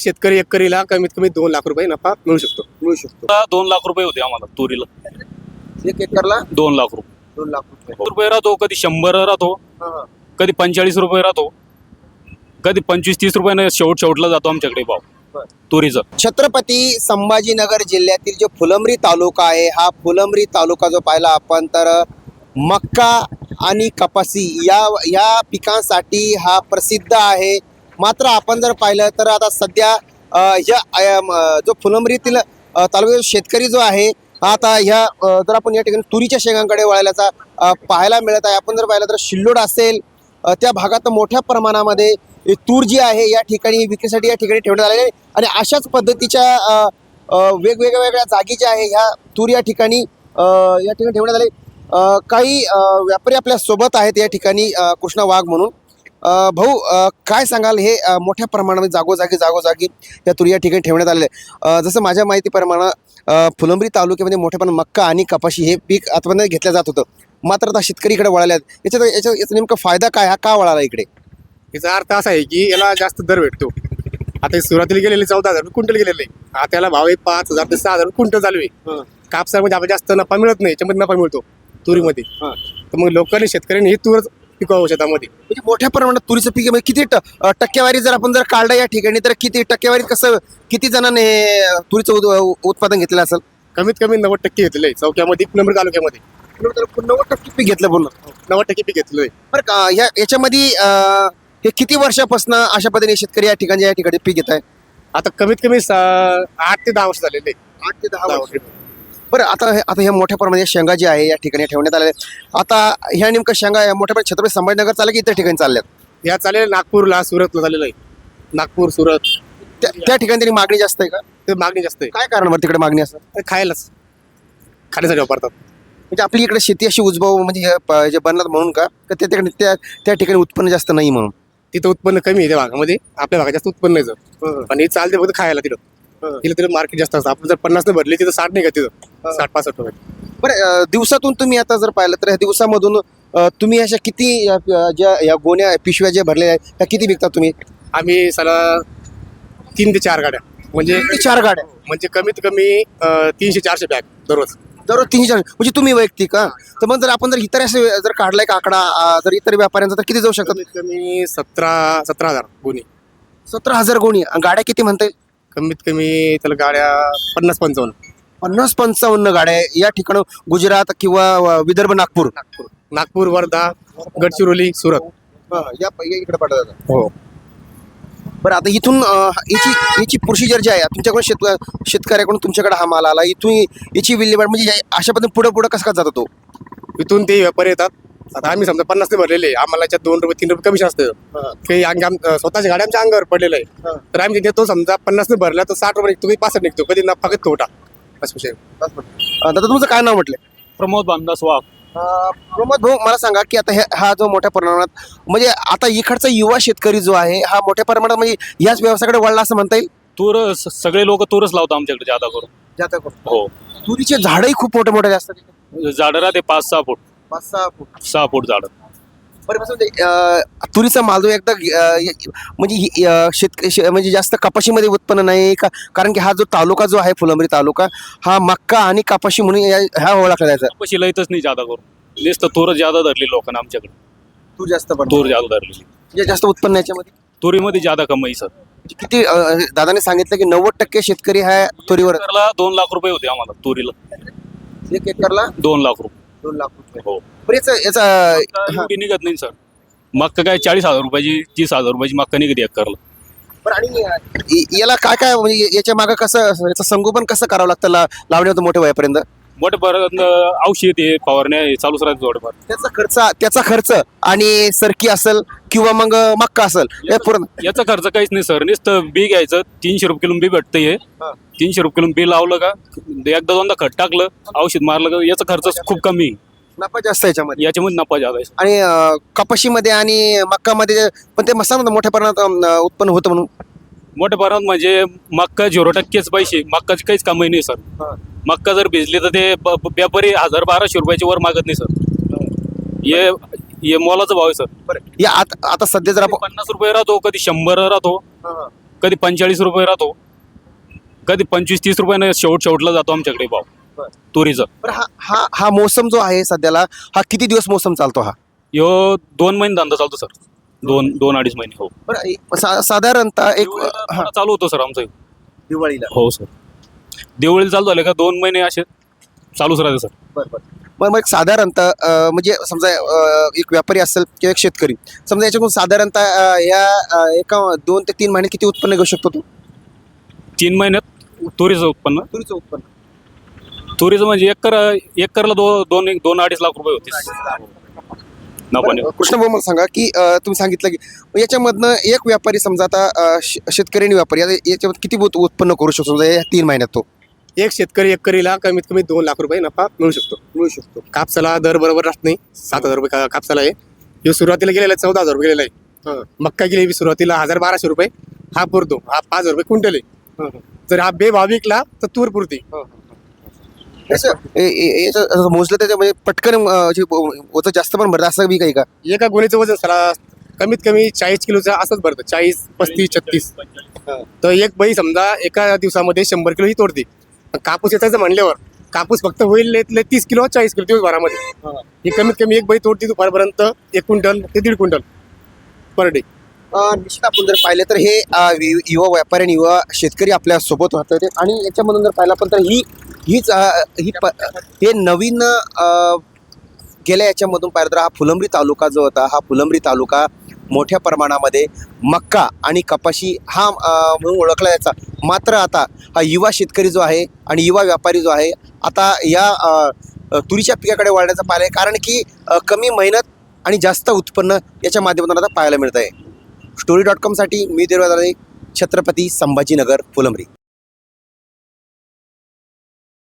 शेतकरी एकरीला कमीत कमी दोन लाख रुपये नफा मिळू शकतो. मिळू शकतो. आता दोन लाख रुपये होते आम्हाला तुरीला. एक एकरला? दोन लाख रुपये. दोन लाख रुपये. रुपये राहतो कधी शंभर राहतो हा, हा. कधी पंचेचाळीस रुपये राहतो कधी पंचवीस तीस रुपयाने शेवट शेवटला जातो आमच्याकडे भाव बरं. तुरीचं. छत्रपती संभाजीनगर जिल्ह्यातील जो फुलंब्री तालुका आहे हा फुलंब्री तालुका जो पाहिला आपण तर मक्का आणि कपासी या या पिकांसाठी हा प्रसिद्ध आहे. मात्र आपण जर पाहिलं तर आता सध्या ह्या जो फुलंबरीतील तालुक्यातील शेतकरी जो आहे हा आता ह्या जर आपण या ठिकाणी तुरीच्या शेंगांकडे वळायलाचा पाहायला मिळत आहे. आपण जर पाहिलं तर शिल्लोड असेल त्या भागात मोठ्या प्रमाणामध्ये तूर जी आहे या ठिकाणी विक्रीसाठी या ठिकाणी ठेवण्यात आलेली आहे. आणि अशाच पद्धतीच्या वेगवेगळ्या वेगळ्या जागी ज्या आहे ह्या तूर या ठिकाणी या ठिकाणी ठेवण्यात आले काही व्यापारी आपल्यासोबत आहेत या ठिकाणी कृष्णा वाघ म्हणून. भाऊ काय सांगाल? हे मोठ्या प्रमाणामध्ये जागोजागी जागोजागी या तूर या ठिकाणी ठेवण्यात आलेले आहे. जसं माझ्या माहितीप्रमाणे फुलंब्री तालुक्यामध्ये मोठ्या प्रमाणात मक्का आणि कपाशी हे पीक आतापर्यंत घेतलं जात होतं. मात्र आता शेतकरी इकडे वळाले आहेत. याच्यात याचा याचा नेमका फायदा काय हा? का वळाला इकडे? याचा अर्थ असा आहे की याला जास्त दर भेटतो. आता हे सुरुवातीला गेलेले चौदा हजार क्विंटल गेलेले. आता याला भाव आहे पाच हजार ते सहा हजार क्विंटल चालू आहे. कापसामध्ये आपण जास्त नफा मिळत नाही याच्यामध्ये नफा मिळतो तुरीमध्ये. हा. तर मग लोकांनी शेतकऱ्यांनी ही तूर पिकवावं शेतामध्ये म्हणजे मोठ्या प्रमाणात तुरीचं पीक. म्हणजे किती टक्केवारी जर आपण जर काढलं या ठिकाणी तर किती टक्केवारी कसं किती जणांनी हे, तुरीचं उत्पादन घेतलेलं असेल? कमीत कमी नव्वद टक्के घेतलेलं आहे चौक्यामध्ये नंबर तालुक्यामध्ये. नव्वद टक्के पीक घेतलं पूर्ण? नव्वद टक्के पीक घेतलेलं आहे. बरं का या याच्यामध्ये हे किती वर्षापासून अशा पद्धतीने शेतकरी या ठिकाणी या ठिकाणी पीक घेत आहे आता कमीत कमी आठ ते दहा वर्ष झालेले. आठ ते दहा वर्ष. बरं आता हे- आता ह्या मोठ्या प्रमाणात शेंगा जी आहे या ठिकाणी ठेवण्यात आलेल्या आहेत. आता ह्या नेमकं शेंगा या मोठ्या प्रमाणात छत्रपती संभाजीनगर चालले की इतर ठिकाणी चालल्यात? या चालेल नागपूरला सुरतला झालेलं आहे. नागपूर सुरत. त्या त्या ठिकाणी तरी मागणी जास्त आहे का? ते मागणी जास्त आहे. काय कारणावर तिकडे मागणी असतात ते खायलाच. खाण्यासाठी वापरतात. म्हणजे आपली इकडे शेती अशी उजबाव म्हणजे जे बनलात म्हणून का? त्या ठिकाणी त्या त्या ठिकाणी उत्पन्न जास्त नाही म्हणून? तिथं उत्पन्न कमी आहे त्या भागामध्ये. आपल्या भागात जास्त उत्पन्न नाही जर. पण हे चालते फक्त खायला तिथं. तिथं तिथं मार्केट जास्त असतं. आपण जर पन्नास ने भरली तिथं साठ नाही का तिथं साठ पासष्ट रुपये. बरं अं, दिवसातून तुम्ही आता जर पाहिलं तर ह्या दिवसामधून अं, तुम्ही अशा किती ज्या या गोण्या पिशव्या ज्या भरलेल्या आहेत त्या किती विकता तुम्ही? आम्ही साला तीन ते चार गाड्या. म्हणजे तीन ते चार गाड्या. म्हणजे कमीत कमी अं, तीनशे चारशे बॅग दररोज. दररोज तीनशे चार म्हणजे तुम्ही वैयक्तिक का तर मग जर आपण जर इतर असे जर काढलाय का आकडा अं, जर इतर व्यापाऱ्यांचा तर किती जाऊ शकतात कमीत कमी सतरा सतरा हजार गुन्हे सतरा हजार गोणी. आणि गाड्या किती म्हणताय? कमीत कमी त्याला गाड्या पन्नास पंचावन्न. पन्नास पंचावन्न गाड्या या ठिकाणी गुजरात किंवा अं, विदर्भ नागपूर. नागपूर. वर्धा गडचिरोली सुरत. या या इकडे पाठवतात हो. बरं आता इथून अं, याची याची प्रोसिजर जी आहे तुमच्याकडून शेत शेतकऱ्याकडून तुमच्याकडे हा माल आला. इथून याची विल्हेवाट म्हणजे या- अशा पद्धतीने पुढे पुढे कसं का जातो तो? इथून ते व्यापारी येतात. आता आम्ही समजा पन्नास ने भरलेले आम्हाला याच्यात दोन रुपये तीन रुपये कमिशन असतं काही स्वतःच्या गाड्या आमच्या अंगावर पडलेलं आहे. तर आम्ही देतो समजा पन्नास ने भरला तर साठ रुपये निघतो कधी पासष्ट निघतो. कधी नफा कधी तोटा. असं विषय. अं, दादा तुमचं काय नाव म्हटलं? प्रमोद बांधास वाघ. प्रमोद भाऊ मला सांगा की आता हे हा जो मोठ्या प्रमाणात म्हणजे आता इकडचा युवा शेतकरी जो आहे हा मोठ्या प्रमाणात म्हणजे याच व्यवसायाकडे वळला असं म्हणता येईल? तूर सगळे लोक तूरच लावतात आमच्याकडे जादा करून. हो. तुरीचे झाडही खूप मोठे मोठे असतात. झाडं राहते पाच सहा फूट. पाच सहा फूट. सहा फूट झाडं. बरं कसं अं, तुरीचा माल जो एकदा अं, म्हणजे हि- अं, शेत शे- म्हणजे जास्त कपाशीमध्ये उत्पन्न नाही का? कारण की हा जो तालुका जो आहे फुलंब्री तालुका हा मक्का आणि कपाशी म्हणून या- ह्या ओळखला जायचा. कपाशी लयतच नाही जादा करून. नुसतं तूरच जादा धरली लोकांना आमच्याकडे. तूर जास्त पण. तूर जादा धरलेली म्हणजे जास्त उत्पन्न याच्यामध्ये? तुरीमध्ये जादा कमाई सर. म्हणजे किती अं, दादाने सांगितलं की नव्वद टक्के शेतकरी हा तुरीवर एकरला दोन लाख रुपये होते आम्हाला तुरीला. एक एकरला? दोन लाख रुपये. दोन लाख रुपये. हो. याचा एवढी निघत नाही सर. मक्का काय चाळीस हजार रुपयाची तीस हजार रुपयाची मक्का निघते एकरला. बरं आणि अं, य- याला काय काय म्हणजे याच्या मागं कसं याचं संगोपन कसं करावं लागतं ला- लावण्याचं मोठे वयापर्यंत? मोठे परत औषध हे फवारण्या हे चालूच राहते थोडेफार त्याचा खर्च त्याचा खर्च आणि सरकी असेल किंवा मग मक्का असेल हे पूर्ण याचा खर्च काहीच नाही सर. नुसतं बी घ्यायचं तीनशे रुपये किलो बी भेटतं हे. हा. तीनशे रुपये किलो बी लावलं का एकदा दोनदा खत टाकलं औषध मारलं का याचा खर्च खूप कमी. आहे. नफा जास्त आहे याच्यामध्ये. याच्यामध्ये नफा जादा आहे. आणि अं, कपाशीमध्ये आणि मक्कामध्ये पण ते मसाला मोठ्या प्रमाणात अं, उत्पन्न होतं म्हणून. मोठ्या प्रमाणात म्हणजे मक्का झिरो टक्केच पैसे मक्काची काहीच कमाई नाही सर. मक्का जर भिजली तर ते ब- ब- व्यापारी हजार बाराशे रुपयाची वर मागत नाही सर. हे हे मोलाचा भाव आहे सर. बरं. या आता आता सध्या जर आपण पन्नास रुपये राहतो कधी शंभर राहतो कधी पंचेचाळीस रुपये राहतो कधी पंचवीस तीस रुपयाने शेवट शेवटला जातो आमच्याकडे भाव बरं. तुरीचा. बरं हा हा हा मोसम जो आहे सध्याला हा किती दिवस मोसम चालतो हा? यो दोन महिने धंदा चालतो सर. दोन दोन अडीच महिने हो. बरं ए- सा- साधारणतः एक हा, चालू होतो सर आमचं. दिवाळीला. हो सर. दिवाळीला चालू झाले का दोन महिने असे चालूच राहते सर. बरं बरं. मग मग साधारणतः अं, म्हणजे समजा अं, एक व्यापारी असेल किंवा एक शेतकरी समजा याच्याकडून साधारणतः अं, या अं, एका दोन ते तीन महिन्यात किती उत्पन्न घेऊ शकतो तू? तीन महिन्यात तुरीचं उत्पन्न. तुरीचं उत्पन्न. तुरीचं म्हणजे एकर एकरला दो दोन दोन अडीच लाख रुपये होते. कृष्ण भाऊ मला सांगा की तुम्ही सांगितलं की याच्यामधनं एक व्यापारी समजा आता शेतकरी आणि व्यापारी आता याच्यामध्ये किती उत- उत्पन्न करू शकतो? समजा या तीन महिन्यात तो. एक शेतकरी एकरीला कमीत कमी दोन लाख रुपये नफा मिळू शकतो. मिळू शकतो. कापसाला दर बरोबर राहत नाही. सात हजार रुपये का- कापसाला आहे. ह्यो सुरुवातीला गेलेला आहे चौदा हजार रुपये गेलेला आहे. मक्का गेली सुरुवातीला हजार बाराशे रुपये. हा पुरतो हा पाच हजार रुपये क्विंटल आहे. जर हा बेभाव विकला तर तूर पुरते. याचं- ए- असं मोजलं त्याच्यामध्ये पटकन अं, जे होतं जास्त पण भरतं असं बी काही का? एका गोणीचं वजन सरा कमीत कमी चाळीस किलोचं असंच भरतं चाळीस पस्तीस छत्तीस. तर एक बाई समजा एका दिवसामध्ये शंभर किलो ही तोडते. पण कापूस येतायचं म्हणल्यावर कापूस फक्त होईल लय तीस किलो चाळीस किलो दिवसभरामध्ये ही. कमीत कमी एक बाई तोडते दुपारपर्यंत एक क्विंटल ते दीड क्विंटल पर डे. अं, निश्चित आपण जर पाहिलं तर हे अं, युवा व्यापारी आणि युवा शेतकरी आपल्यासोबत होते आणि याच्यामधून जर पाहिलं आपण तर ही हीच ही प हे नवीन गेल्या याच्यामधून पाहिलं तर हा फुलंब्री तालुका जो होता हा फुलंब्री तालुका मोठ्या प्रमाणामध्ये मक्का आणि कपाशी हा म्हणून ओळखला जायचा. मात्र आता हा युवा शेतकरी जो आहे आणि युवा व्यापारी जो आहे आता या तुरीच्या पिकाकडे वळण्याचं पाहिलं आहे. कारण की कमी मेहनत आणि जास्त उत्पन्न याच्या माध्यमातून आता पाहायला मिळत आहे स्टोरी डॉट कॉमसाठी मी देवराज छत्रपती संभाजीनगर फुलंब्री.